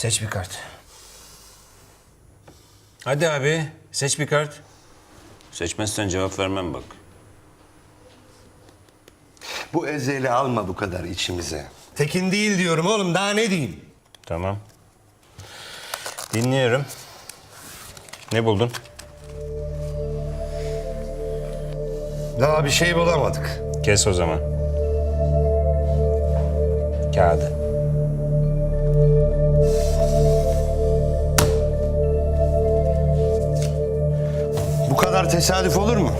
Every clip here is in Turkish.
Seç bir kart. Hadi abi seç bir kart. Seçmezsen cevap vermem bak. Bu ezeli alma bu kadar içimize. Tekin değil diyorum oğlum daha ne diyeyim? Tamam. Dinliyorum. Ne buldun? Daha bir şey bulamadık. Kes o zaman. Kağıdı. Bu kadar tesadüf olur mu?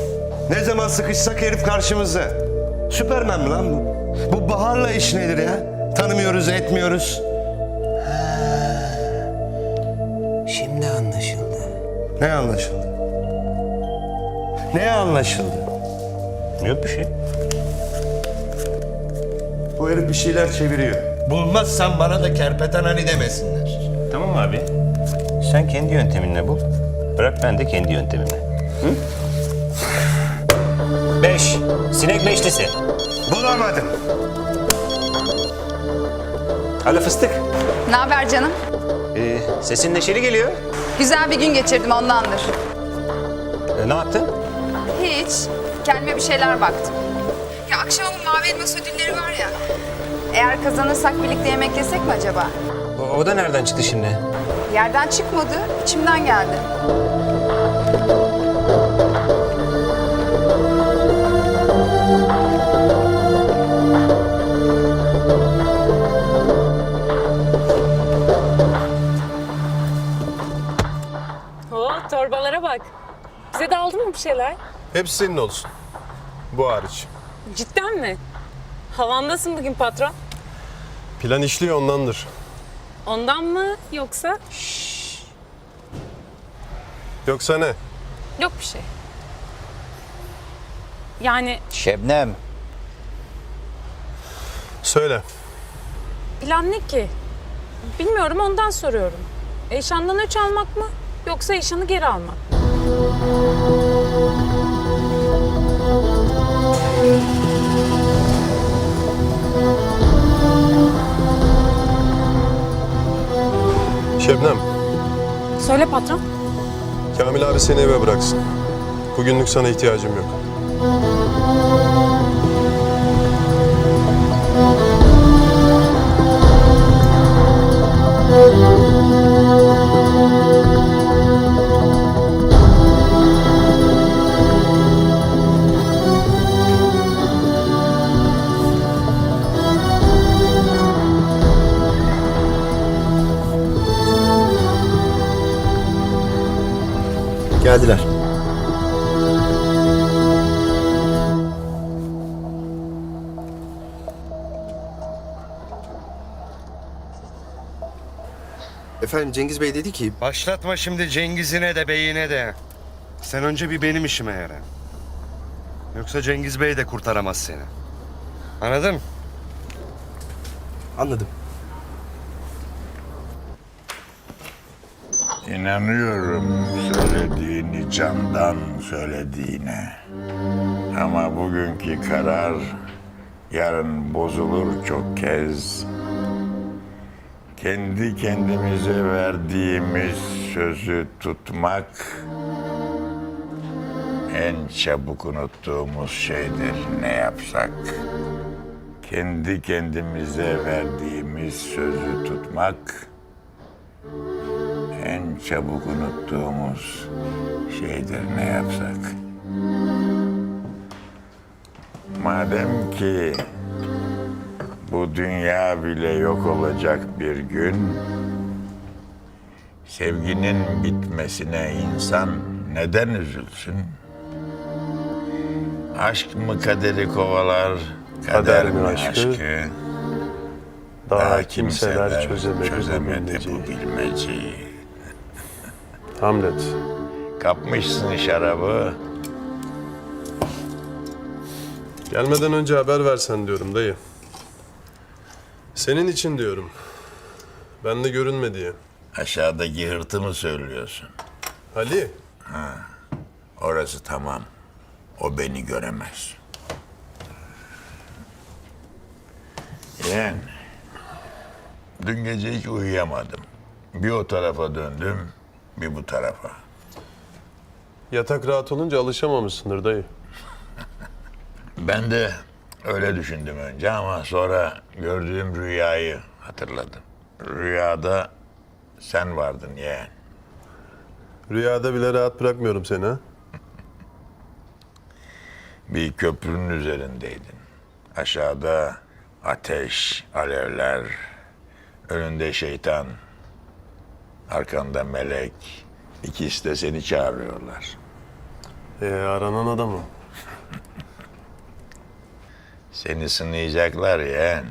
Ne zaman sıkışsak herif karşımızda. Süpermen mi lan bu? Bu Bahar'la iş nedir ya? Tanımıyoruz, etmiyoruz. Şimdi anlaşıldı. Ne anlaşıldı? Ne anlaşıldı? Yok bir şey. Bu herif bir şeyler çeviriyor. Bulmazsan bana da kerpeten Ali demesinler. Tamam abi. Sen kendi yönteminle bul. Bırak ben de kendi yöntemimle. Beş. Sinek beşlisi. Bulamadım. Alo fıstık. Ne haber canım? Ee, sesin neşeli geliyor. Güzel bir gün geçirdim ondandır. Ee, ne yaptın? Hiç. Kendime bir şeyler baktım. Ya akşam bu mavi elmas ödülleri var ya. Eğer kazanırsak birlikte yemek yesek mi acaba? O, o da nereden çıktı şimdi? Yerden çıkmadı, içimden geldi. Bize de aldın mı bir şeyler? Hepsi senin olsun. Bu hariç. Cidden mi? Havandasın bugün patron. Plan işliyor ondandır. Ondan mı yoksa? Yoksa ne? Yok bir şey. Yani Şebnem. Söyle. plan ne ki? Bilmiyorum ondan soruyorum. Eşandan öç almak mı yoksa eşanı geri almak mı? Şebnem, Söyle patron. Kamil abi seni eve bıraksın. Bugünlük sana ihtiyacım yok. Efendim Cengiz Bey dedi ki Başlatma şimdi Cengiz'ine de beyine de. Sen önce bir benim işime yara. Yoksa Cengiz Bey de kurtaramaz seni. Anladın? anladım. İnanıyorum söylediğini candan söylediğine. Ama bugünkü karar yarın bozulur çok kez. Kendi kendimize verdiğimiz sözü tutmak en çabuk unuttuğumuz şeydir ne yapsak. Kendi kendimize verdiğimiz sözü tutmak en çabuk unuttuğumuz şeydir ne yapsak. Madem ki bu dünya bile yok olacak bir gün, sevginin bitmesine insan neden üzülsün? Aşk mı kaderi kovalar, kader, mi aşkı? Daha, kimseler, çözemedi, çözemedi bu bilmeceyi. bu bilmeceyi. Hamlet. Kapmışsın şarabı. Gelmeden önce haber versen diyorum dayı. Senin için diyorum. Ben de görünme diye. Aşağıdaki hırtı mı söylüyorsun? Ali, Orası tamam. O beni göremez. Yeğen, dün gece hiç uyuyamadım. Bir o tarafa döndüm, bir bu tarafa. Yatak rahat olunca alışamamışsındır dayı. Ben de öyle düşündüm önce ama sonra gördüğüm rüyayı hatırladım. Rüyada sen vardın yeğen. Rüyada bile rahat bırakmıyorum seni ha. Bir köprünün üzerindeydin. Aşağıda ateş, alevler, önünde şeytan, arkanda melek. İkisi de seni çağırıyorlar. Ee, aranan adamı. Seni sınayacaklar yeğen.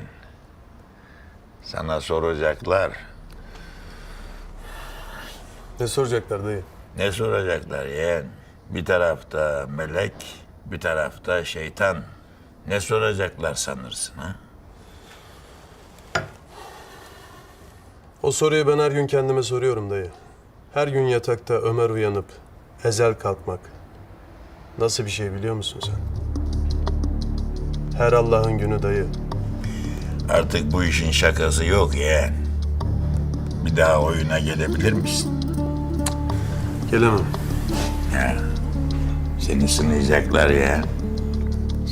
Sana soracaklar. Ne soracaklar dayı? Ne soracaklar yeğen? Bir tarafta melek, bir tarafta şeytan. Ne soracaklar sanırsın ha? O soruyu ben her gün kendime soruyorum dayı. Her gün yatakta Ömer uyanıp ezel kalkmak. Nasıl bir şey biliyor musun sen? Her Allah'ın günü dayı. Artık bu işin şakası yok yeğen. Bir daha oyuna gelebilir misin? Gelemem. Ya, seni sınayacaklar yeğen.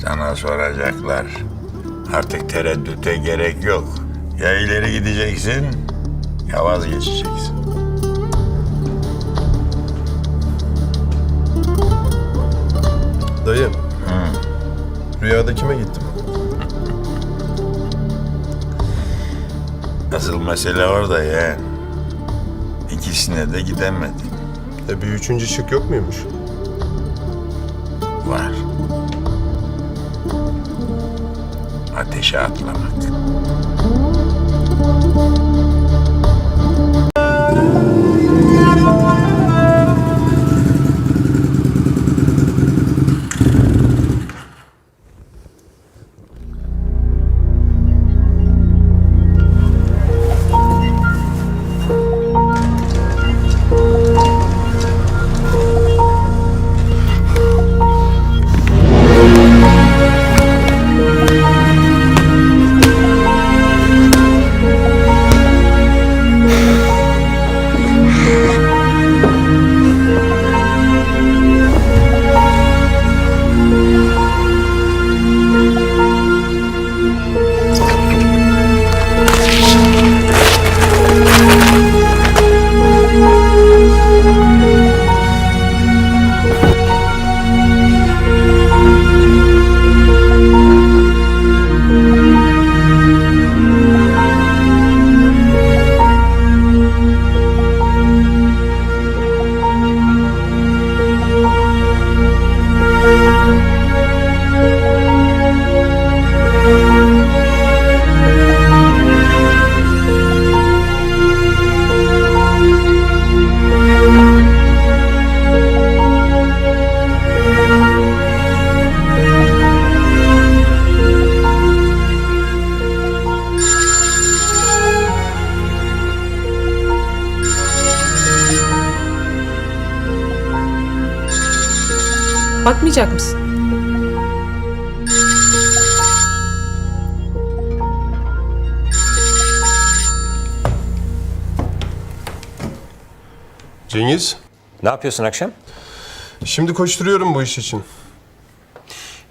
Sana soracaklar. Artık tereddüte gerek yok. Ya ileri gideceksin ya vazgeçeceksin. Rüyada kime gittim? Asıl mesele orada yeğen. İkisine de gidemedim. E bir üçüncü şık yok muymuş? Var. Ateşe atlamak. Bakmayacak mısın? Cengiz, Ne yapıyorsun akşam? şimdi koşturuyorum bu iş için.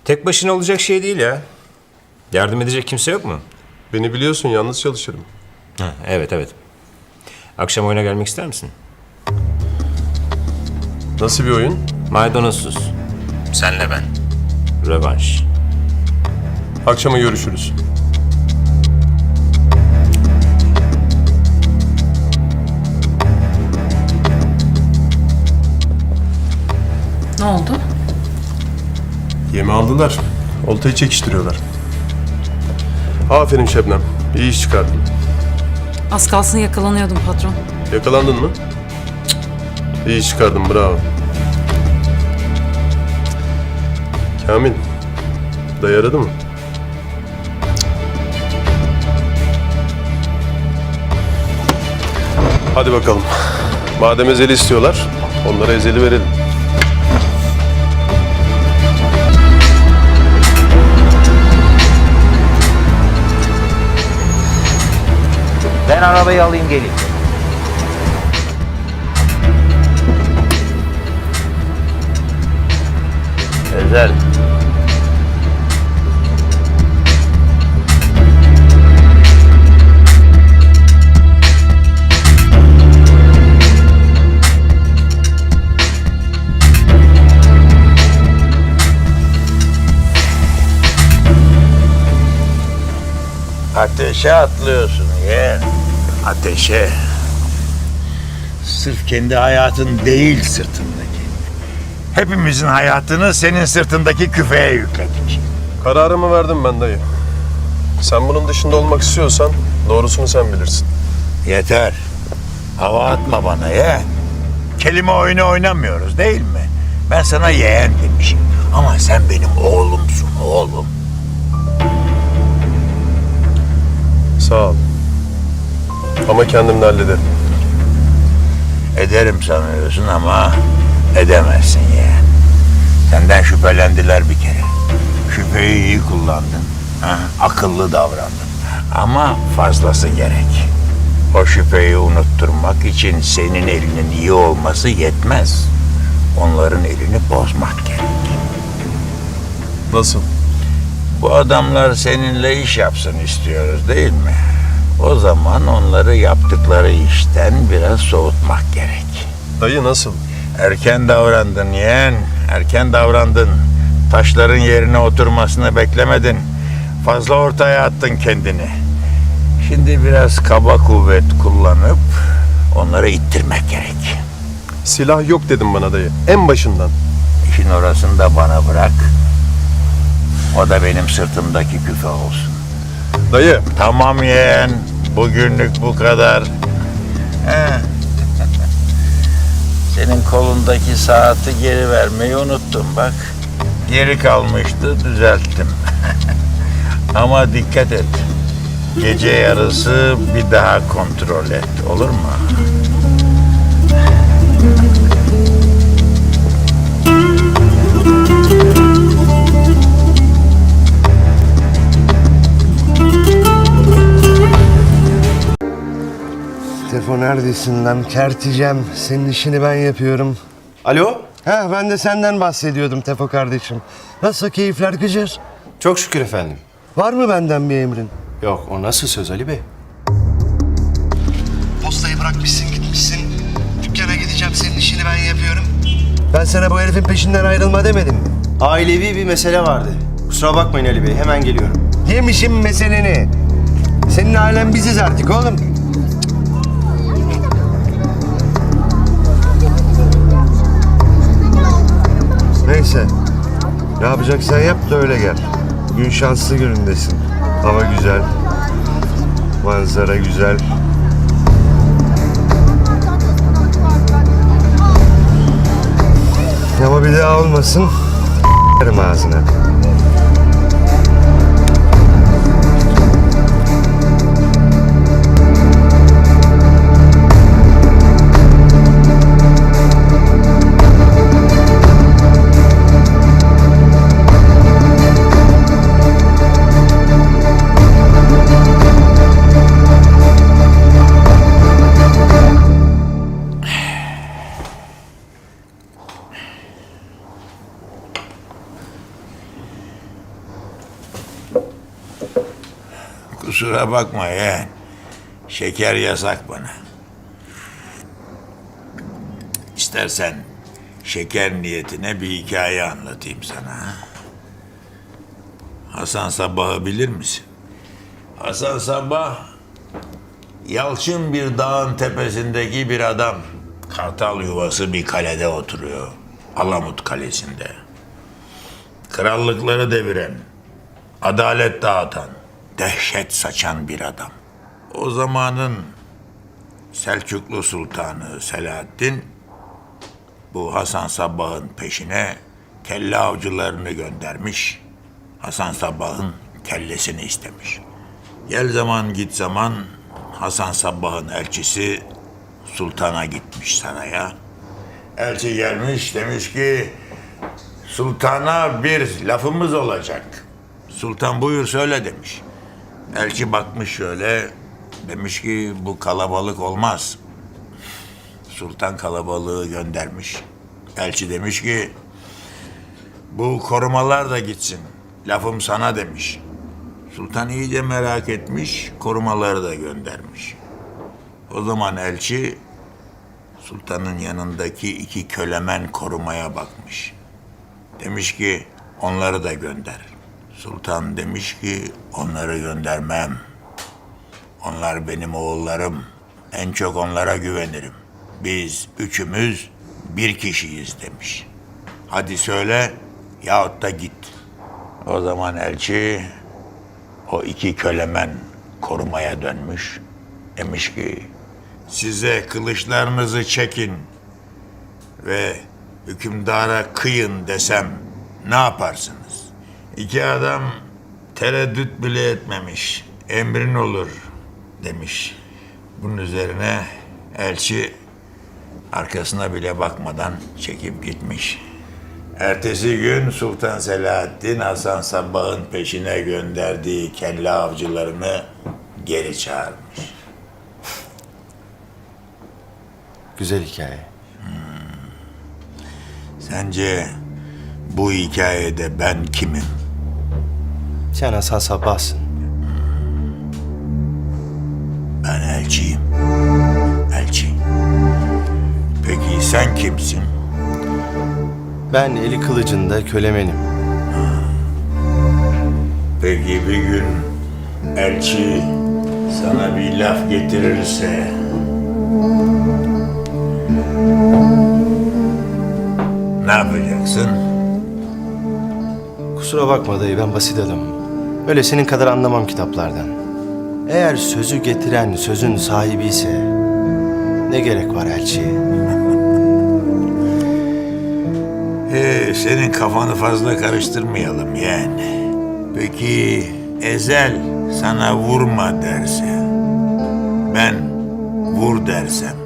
Tek başına olacak şey değil ya. Yardım edecek kimse yok mu? Beni biliyorsun, yalnız çalışırım. Ha, evet evet. Akşam oyuna gelmek ister misin? Nasıl bir oyun? Maydanozsuz. Senle ben. Rövanş. Akşama görüşürüz. Ne oldu? Yemi aldılar. Oltayı çekiştiriyorlar. Aferin Şebnem. İyi iş çıkardın. Az kalsın yakalanıyordum patron. Yakalandın mı? Cık. İyi iş çıkardın. Bravo. Kamil, dayı aradı mı? Hadi bakalım. Madem ezeli istiyorlar, onlara ezeli verelim. Ben arabayı alayım geleyim. Ezel. Ateşe atlıyorsun yeğen. Ateşe. Sırf kendi hayatın değil sırtındaki. Hepimizin hayatını senin sırtındaki küfeye yükledik. Kararımı verdim ben dayı. Sen bunun dışında olmak istiyorsan doğrusunu sen bilirsin. Yeter. Hava atma bana yeğen. Kelime oyunu oynamıyoruz değil mi? Ben sana yeğen demişim. Ama sen benim oğlumsun oğlum. Sağ ol. Ama kendim de hallederim. Ederim sanıyorsun ama edemezsin yeğen. Senden şüphelendiler bir kere. Şüpheyi iyi kullandın. Ha, akıllı davrandın. Ama fazlası gerek. O şüpheyi unutturmak için senin elinin iyi olması yetmez. Onların elini bozmak gerek. Nasıl? Bu adamlar seninle iş yapsın istiyoruz değil mi? O zaman onları yaptıkları işten biraz soğutmak gerek. Dayı nasıl? Erken davrandın yeğen, erken davrandın. Taşların yerine oturmasını beklemedin. Fazla ortaya attın kendini. Şimdi biraz kaba kuvvet kullanıp onları ittirmek gerek. Silah yok dedim bana dayı. En başından. İşin orasını da bana bırak. O da benim sırtımdaki küfe olsun. Dayı Tamam yeğen, bugünlük bu kadar. Senin kolundaki saati geri vermeyi unuttum bak. Geri kalmıştı, düzelttim. Ama dikkat et. Gece yarısı bir daha kontrol et, olur mu? Tefo neredesin lan? Kerticem. Senin işini ben yapıyorum. Alo? Ha ben de senden bahsediyordum Tefo kardeşim. Nasıl keyifler Gıcır? Çok şükür efendim. Var mı benden bir emrin? Yok o nasıl söz Ali Bey? Postayı bırakmışsın gitmişsin. Dükkana gideceğim senin işini ben yapıyorum. Ben sana bu herifin peşinden ayrılma demedim mi? Ailevi bir mesele vardı. Kusura bakmayın Ali Bey hemen geliyorum. Yemişim meseleni. Senin ailen biziz artık oğlum. Neyse. Ne yapacaksan yap da öyle gel. Bugün şanslı günündesin. Hava güzel. Manzara güzel. Ama bir daha olmasın. ağzına. Kusura bakma yeğen. Şeker yasak bana. İstersen şeker niyetine bir hikaye anlatayım sana. ha? Hasan Sabbah'ı bilir misin? Hasan Sabbah yalçın bir dağın tepesindeki bir adam. Kartal yuvası bir kalede oturuyor. Alamut Kalesi'nde. Krallıkları deviren, adalet dağıtan, dehşet saçan bir adam. O zamanın Selçuklu Sultanı Selahaddin bu Hasan Sabbah'ın peşine kelle avcılarını göndermiş. Hasan Sabbah'ın kellesini istemiş. Gel zaman git zaman Hasan Sabbah'ın elçisi sultana gitmiş saraya. Elçi gelmiş demiş ki sultana bir lafımız olacak. Sultan buyur söyle demiş. Elçi bakmış şöyle demiş ki bu kalabalık olmaz. Sultan kalabalığı göndermiş. Elçi demiş ki Bu korumalar da gitsin. Lafım sana demiş. Sultan iyice merak etmiş, korumaları da göndermiş. O zaman elçi sultanın yanındaki iki kölemen korumaya bakmış. Demiş ki onları da gönder. Sultan demiş ki onları göndermem. Onlar benim oğullarım. En çok onlara güvenirim. Biz üçümüz bir kişiyiz demiş. Hadi söyle yahut da git. O zaman elçi o iki kölemen korumaya dönmüş. Demiş ki size kılıçlarınızı çekin ve hükümdara kıyın desem ne yaparsınız? İki adam tereddüt bile etmemiş. Emrin olur demiş. Bunun üzerine elçi arkasına bile bakmadan çekip gitmiş. Ertesi gün Sultan Selahaddin Hasan Sabbah'ın peşine gönderdiği kelle avcılarını geri çağırmış. Güzel hikaye. Sence bu hikayede ben kimim? Sen Hasan Sabbah'sın. Ben elçiyim. Elçi. Peki sen kimsin? Ben eli kılıcında kölemenim. Peki bir gün elçi sana bir laf getirirse ne yapacaksın? Kusura bakma dayı ben basit adamım. Öyle senin kadar anlamam kitaplardan. Eğer sözü getiren sözün sahibi ise ne gerek var elçiye? Ee, senin kafanı fazla karıştırmayalım yani. Peki Ezel sana vurma derse, ben vur dersem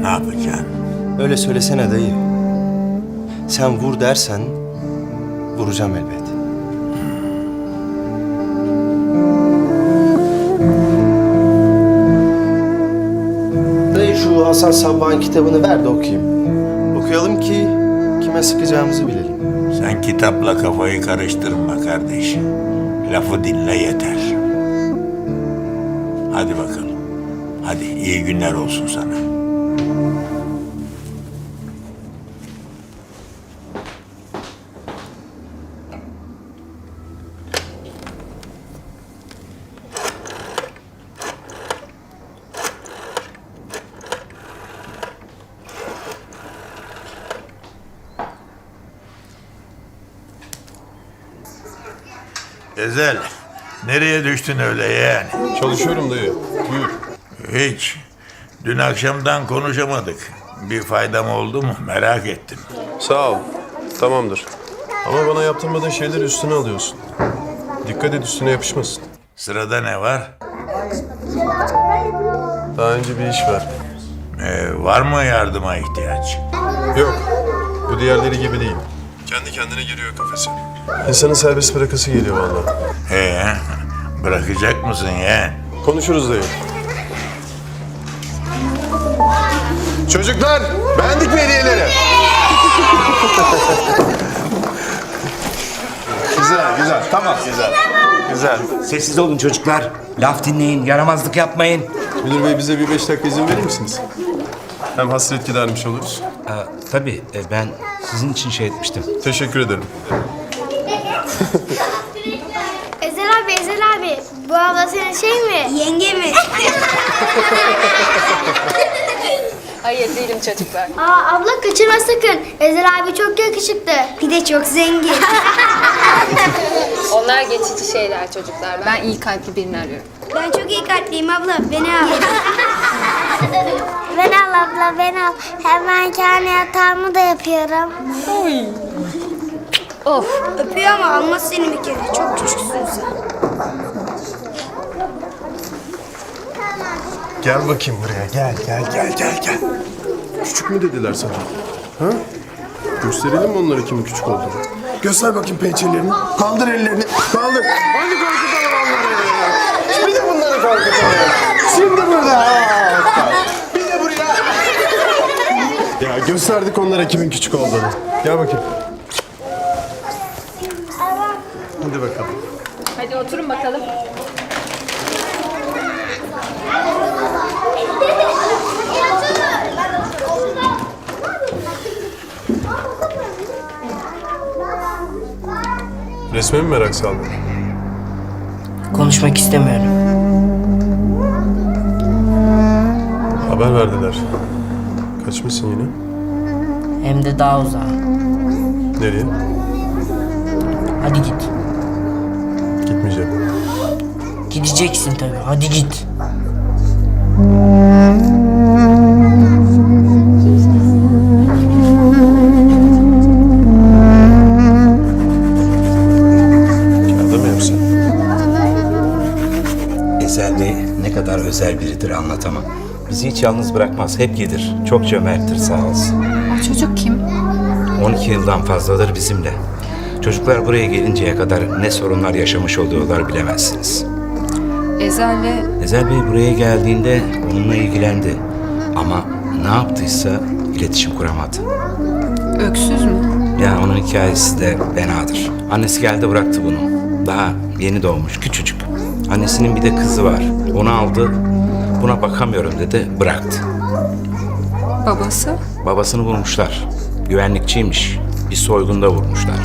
ne yapacaksın? Öyle söylesene dayı. Sen vur dersen vuracağım elbet. Hasan Sabbah'ın kitabını ver de okuyayım. Okuyalım ki kime sıkacağımızı bilelim. Sen kitapla kafayı karıştırma kardeş. Lafı dinle yeter. Hadi bakalım. Hadi iyi günler olsun sana. Ezel, nereye düştün öyle yani? Çalışıyorum dayı. Buyur. Hiç. Dün akşamdan konuşamadık. Bir faydam oldu mu merak ettim. Sağ ol. Tamamdır. Ama bana yaptırmadığın şeyleri üstüne alıyorsun. Dikkat et üstüne yapışmasın. Sırada ne var? Daha önce bir iş var. Ee, var mı yardıma ihtiyaç? Yok. Bu diğerleri gibi değil. Kendi kendine giriyor kafese. İnsanın serbest bırakası geliyor vallahi. Ee, bırakacak mısın ya? Konuşuruz dayı. Çocuklar, beğendik mi hediyeleri? Güzel, güzel. Tamam. Güzel. Güzel. Sessiz olun çocuklar. Laf dinleyin, yaramazlık yapmayın. Müdür bey bize bir beş dakika izin verir misiniz? Hem hasret gidermiş oluruz. Ee, tabii, e, ben sizin için şey etmiştim. Teşekkür ederim. Ezel abi, Ezel abi. Bu abla senin şey mi? Yenge mi? Hayır değilim çocuklar. Aa abla kaçırma sakın. Ezel abi çok yakışıklı. Bir de çok zengin. Onlar geçici şeyler çocuklar. Ben iyi kalpli birini arıyorum. ben çok iyi kalpliyim abla. Beni al. ben al abla, ben al. Hemen kendi yatağımı da yapıyorum. Of. Öpüyor ama almaz seni bir kere. Çok küçüksün sen. Gel bakayım buraya. Gel, gel, gel, gel, gel. Küçük mü dediler sana? Ha? Gösterelim mi onlara kimin küçük olduğunu? Göster bakayım pençelerini. Kaldır ellerini. Kaldır. Hadi korkutalım onları. Bir de bunları korkutalım. Şimdi burada. Bir de buraya. Ya gösterdik onlara kimin küçük olduğunu. Gel bakayım. Hadi bakalım. Hadi oturun bakalım. Resme mi merak saldın? Konuşmak istemiyorum. Haber verdiler. Kaçmışsın yine. Hem de daha uzağa. Nereye? Hadi git. Gitmeyeceğim. Gideceksin tabii. Hadi git. Mı yoksa? Ezel Bey ne kadar özel biridir anlatamam. Bizi hiç yalnız bırakmaz, hep gelir. Çok cömerttir sağ olsun. O çocuk kim? 12 yıldan fazladır bizimle. Çocuklar buraya gelinceye kadar ne sorunlar yaşamış oluyorlar bilemezsiniz. Ezel'le Ezel Bey buraya geldiğinde onunla ilgilendi. Ama ne yaptıysa iletişim kuramadı. öksüz mü? Ya onun hikayesi de fenadır. Annesi geldi bıraktı bunu. Daha yeni doğmuş, küçücük. Annesinin bir de kızı var. Onu aldı, buna bakamıyorum dedi, bıraktı. Babası? Babasını vurmuşlar. Güvenlikçiymiş. Bir soygunda vurmuşlar.